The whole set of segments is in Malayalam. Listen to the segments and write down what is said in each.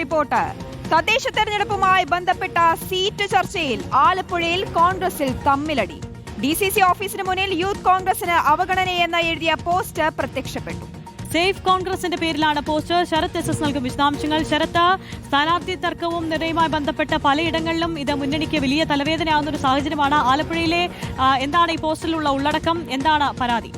റിപ്പോർട്ട് തദ്ദേശ തെരഞ്ഞെടുപ്പുമായി ബന്ധപ്പെട്ട സീറ്റ് ചർച്ചയിൽ ആലപ്പുഴയിൽ കോൺഗ്രസിൽ തമ്മിലടി. ഡി സി സി ഓഫീസിന് മുന്നിൽ യൂത്ത് കോൺഗ്രസിന് അവഗണനയെന്ന് എഴുതിയ പോസ്റ്റ് പ്രത്യക്ഷപ്പെട്ടു. സേഫ് കോൺഗ്രസിന്റെ പേരിലാണ് പോസ്റ്റർ. ശരത് എസ് എസ് നൽകും വിശദാംശങ്ങൾ. ശരത്ത് സ്ഥാനാർത്ഥി തർക്കവും നിരയുമായി ബന്ധപ്പെട്ട പലയിടങ്ങളിലും ഇത് മുന്നണിക്ക് വലിയ തലവേദനയാകുന്ന ഒരു സാഹചര്യമാണ് ആലപ്പുഴയിലെ എന്താണ് ഈ പോസ്റ്ററിലുള്ള ഉള്ളടക്കം? എന്താണ് പരാതി?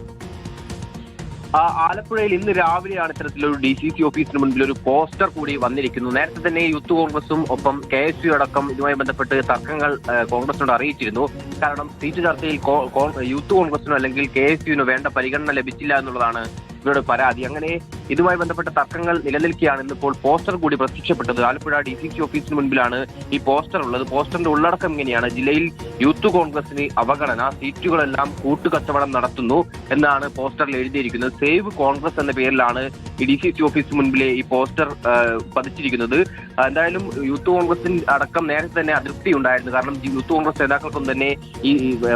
ആലപ്പുഴയിൽ ഇന്ന് രാവിലെയാണ് ഇത്തരത്തിലൊരു ഡി സി സി ഓഫീസിന് മുൻപിൽ ഒരു പോസ്റ്റർ കൂടി വന്നിരിക്കുന്നു നേരത്തെ തന്നെ യൂത്ത് കോൺഗ്രസും ഒപ്പം കെ എസ് യു അടക്കം ഇതുമായി ബന്ധപ്പെട്ട് തർക്കങ്ങൾ കോൺഗ്രസിനോട് അറിയിച്ചിരുന്നു. കാരണം സീറ്റ് ചർച്ചയിൽ യൂത്ത് കോൺഗ്രസിനോ അല്ലെങ്കിൽ കെ എസ് യുവിനോ വേണ്ട പരിഗണന ലഭിച്ചില്ല എന്നുള്ളതാണ് ഇവരുടെ പരാതി. അങ്ങനെ ഇതുമായി ബന്ധപ്പെട്ട തർക്കങ്ങൾ നിലനിൽക്കുകയാണ് ഇന്നിപ്പോൾ പോസ്റ്റർ കൂടി പ്രത്യക്ഷപ്പെട്ടത്. ആലപ്പുഴ ഡി സി സി ഓഫീസിന് മുൻപിലാണ് ഈ പോസ്റ്റർ ഉള്ളത്. പോസ്റ്ററിന്റെ ഉള്ളടക്കം ഇങ്ങനെയാണ്. ജില്ലയിൽ യൂത്ത് കോൺഗ്രസിന് അവഗണന സീറ്റുകളെല്ലാം കൂട്ടുകച്ചവടം നടത്തുന്നു എന്നാണ് പോസ്റ്ററിൽ എഴുതിയിരിക്കുന്നത്. സേവ് കോൺഗ്രസ് എന്ന പേരിലാണ് ഈ ഡി സി സി ഓഫീസിന് മുൻപിലെ ഈ പോസ്റ്റർ പതിച്ചിരിക്കുന്നത്. എന്തായാലും യൂത്ത് കോൺഗ്രസിന് അടക്കം നേരത്തെ തന്നെ അതൃപ്തി ഉണ്ടായിരുന്നു. കാരണം യൂത്ത് കോൺഗ്രസ് നേതാക്കൾക്കൊന്നും തന്നെ ഈ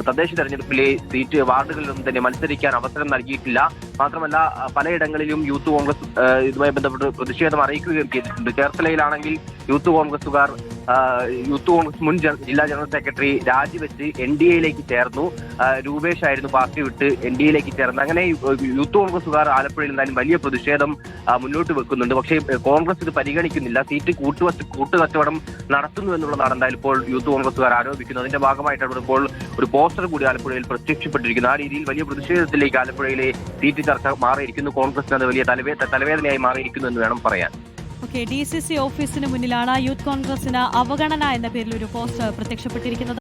തദ്ദേശ തെരഞ്ഞെടുപ്പിലെ സീറ്റ് വാർഡുകളിലൊന്നും തന്നെ മത്സരിക്കാൻ അവസരം നൽകിയിട്ടില്ല. മാത്രമല്ല പലയിടങ്ങളിലും യൂത്ത് കോൺഗ്രസ് ഇതുമായി ബന്ധപ്പെട്ട് പ്രതിഷേധം അറിയിക്കുകയും ചെയ്തിട്ടുണ്ട്. ചേർത്തലയിലാണെങ്കിൽ യൂത്ത് കോൺഗ്രസുകാർ യൂത്ത് കോൺഗ്രസ് മുൻ ജില്ലാ ജനറൽ സെക്രട്ടറി രാജിവെച്ച് എൻ ഡി എയിലേക്ക് ചേർന്നു. രൂപേഷ് ആയിരുന്നു പാർട്ടി വിട്ട് എൻ ഡി എയിലേക്ക് ചേർന്നു അങ്ങനെ യൂത്ത് കോൺഗ്രസുകാർ ആലപ്പുഴയിൽ എന്തായാലും വലിയ പ്രതിഷേധം മുന്നോട്ട് വെക്കുന്നുണ്ട്. പക്ഷേ കോൺഗ്രസ് ഇത് പരിഗണിക്കുന്നില്ല. സീറ്റ് കൂട്ടുവച്ച് കൂട്ടുകച്ചവടം നടത്തുന്നു എന്നുള്ളതാണ് എന്തായാലും ഇപ്പോൾ യൂത്ത് കോൺഗ്രസുകാർ ആരോപിക്കുന്നത്. അതിന്റെ ഭാഗമായിട്ടാണ് ഇപ്പോൾ ഒരു പോസ്റ്റർ കൂടി ആലപ്പുഴയിൽ പ്രത്യക്ഷപ്പെട്ടിരിക്കുന്നത്. ആ രീതിയിൽ വലിയ പ്രതിഷേധത്തിലേക്ക് ആലപ്പുഴയിലെ സീറ്റ് ചർച്ച മാറിയിരിക്കുന്നു. കോൺഗ്രസിന് അത് വലിയ തലവേ തലവേദനയായി മാറിയിരിക്കുന്നു എന്ന് വേണം പറയാൻ. ഓക്കെ ഡി സി സി ഓഫീസിന് മുന്നിലാണ് യൂത്ത് കോൺഗ്രസിന് അവഗണന എന്ന പേരിൽ ഒരു പോസ്റ്റർ പ്രത്യക്ഷപ്പെട്ടിരിക്കുന്നത്.